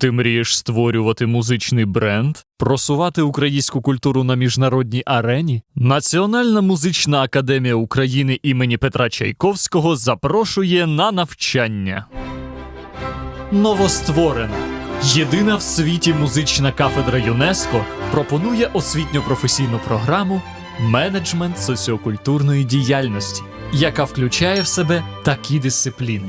Ти мрієш створювати музичний бренд, просувати українську культуру на міжнародній арені? Національна музична академія України імені Петра Чайковського запрошує на навчання. Новостворена. Єдина в світі музична кафедра ЮНЕСКО пропонує освітньо-професійну програму Менеджмент соціокультурної діяльності, яка включає в себе такі дисципліни: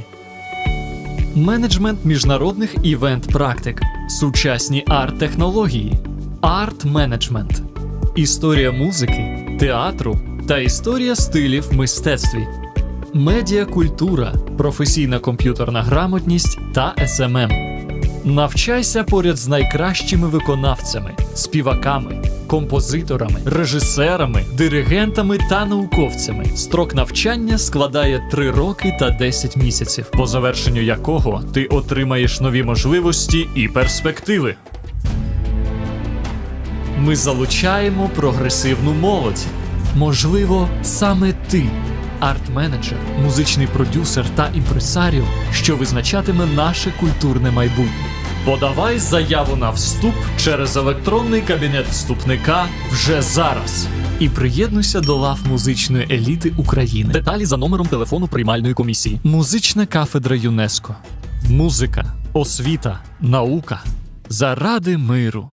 менеджмент міжнародних івент-практик, сучасні арт-технології, арт-менеджмент, історія музики, театру та історія стилів в мистецтві, медіакультура, професійна комп'ютерна грамотність та СММ. Навчайся поряд з найкращими виконавцями, співаками, композиторами, режисерами, диригентами та науковцями. Строк навчання складає 3 роки та 10 місяців, по завершенню якого ти отримаєш нові можливості і перспективи. Ми залучаємо прогресивну молодь. Можливо, саме ти, арт-менеджер, музичний продюсер та імпресаріо, що визначатиме наше культурне майбутнє. Подавай заяву на вступ через електронний кабінет вступника вже зараз. І приєднуйся до лав музичної еліти України. Деталі за номером телефону приймальної комісії. Музична кафедра ЮНЕСКО. Музика, освіта, наука заради миру.